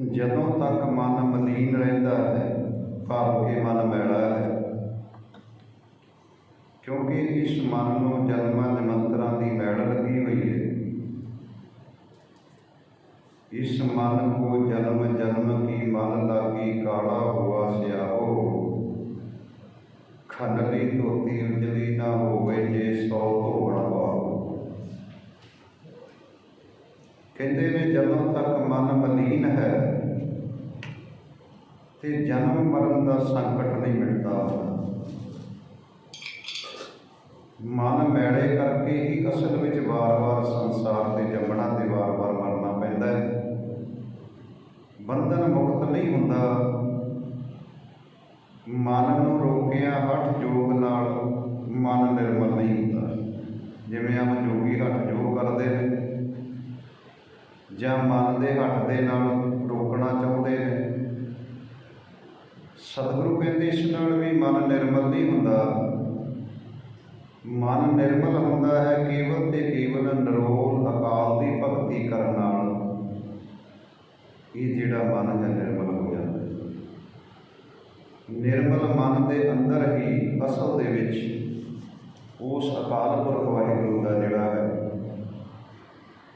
ਜਦੋਂ ਤੱਕ ਮਨ ਮਲੀਨ ਰਹਿੰਦਾ ਹੈ, ਭਾਵ ਕੇ ਮਨ ਮੈਲਾ ਹੈ। ਕਿਉਂਕਿ ਇਸ ਮਨ ਨੂੰ ਜਨਮਾਂ ਜਨਮੰਤਰਾਂ ਦੀ ਮੈਲ ਲੱਗੀ ਹੋਈ ਹੈ। ਇਸ ਮਨ ਕੋ ਜਨਮ ਜਨਮ ਕੀ ਮਨ ਲਾਗੀ ਕਾਲਾ ਹੁਆ ਸਿਆਹੋ। ਖੰਡਲੀ ਧੋਤੀ ਉਜਲੀ ਨਾ ਹੋਵੇ ਜੇ ਸੌ ਧੋਵਣ ਪਾਓ ਕਹਿੰਦੇ ਨੇ ਜਦੋਂ ਤੱਕ ਮਨ ਮਲੀਨ ਹੈ ਤੇ ਜਨਮ ਮਰਨ ਦਾ ਸੰਕਟ ਨਹੀਂ ਮਿਟਦਾ। ਮਨ ਮੈਲੇ ਕਰਕੇ ਹੀ ਅਸਲ ਵਿੱਚ ਵਾਰ-ਵਾਰ ਸੰਸਾਰ ਤੇ ਜੰਮਣਾ ਤੇ ਵਾਰ-ਵਾਰ ਮਰਨਾ ਪੈਂਦਾ ਹੈ। ਬੰਧਨ ਮੁਕਤ ਨਹੀਂ ਹੁੰਦਾ। ਮਨ ਨੂੰ ਰੋਕਿਆ ਹਠ ਜੋਗ ਨਾਲ ਮਨ ਨਿਰਮਲ ਨਹੀਂ ਹੁੰਦਾ। ਜਿਵੇਂ ਆਮ ਜੋਗੀ ਹਠ ਜੋਗ ਕਰਦੇ ਨੇ, ਜਾਂ ਮਨ ਦੇ ਹੱਥ ਦੇ ਨਾਲ ਸਤਿਗੁਰੂ ਕਹਿੰਦੇ ਇਸ ਨਾਲ ਵੀ ਮਨ ਨਿਰਮਲ ਨਹੀਂ ਹੁੰਦਾ। ਮਨ ਨਿਰਮਲ ਹੁੰਦਾ ਹੈ ਕੇਵਲ ਤੇ ਕੇਵਲ ਨਿਰੋਲ ਅਕਾਲ ਦੀ ਭਗਤੀ ਕਰਨ ਨਾਲ। ਇਹ ਜਿਹੜਾ ਮਨ ਹੈ ਨਿਰਮਲ ਹੋ ਜਾਂਦਾ ਹੈ। ਨਿਰਮਲ ਮਨ ਦੇ ਅੰਦਰ ਹੀ ਅਸਲ ਦੇ ਵਿੱਚ ਉਸ ਅਕਾਲ ਪੁਰਖ ਵਾਹਿਗੁਰੂ ਦਾ